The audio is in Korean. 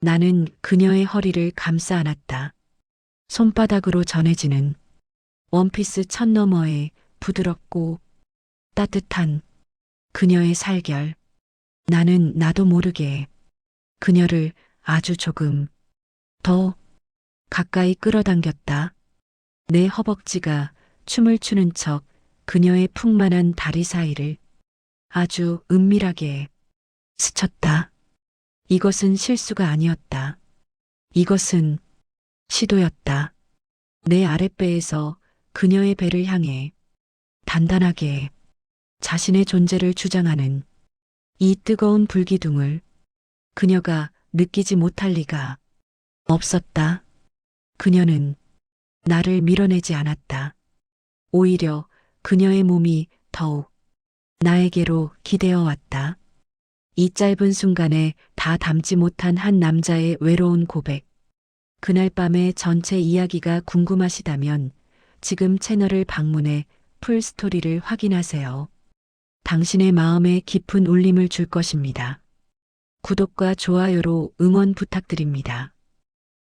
나는 그녀의 허리를 감싸 안았다. 손바닥으로 전해지는 원피스 천 너머에 부드럽고 따뜻한 그녀의 살결. 나는 나도 모르게 그녀를 아주 조금 더 가까이 끌어당겼다. 내 허벅지가 춤을 추는 척 그녀의 풍만한 다리 사이를 아주 은밀하게 스쳤다. 이것은 실수가 아니었다. 이것은 시도였다. 내 아랫배에서 그녀의 배를 향해 단단하게 자신의 존재를 주장하는 이 뜨거운 불기둥을 그녀가 느끼지 못할 리가 없었다. 그녀는 나를 밀어내지 않았다. 오히려 그녀의 몸이 더욱 나에게로 기대어 왔다. 이 짧은 순간에 다 담지 못한 한 남자의 외로운 고백. 그날 밤의 전체 이야기가 궁금하시다면 지금 채널을 방문해 풀 스토리를 확인하세요. 당신의 마음에 깊은 울림을 줄 것입니다. 구독과 좋아요로 응원 부탁드립니다.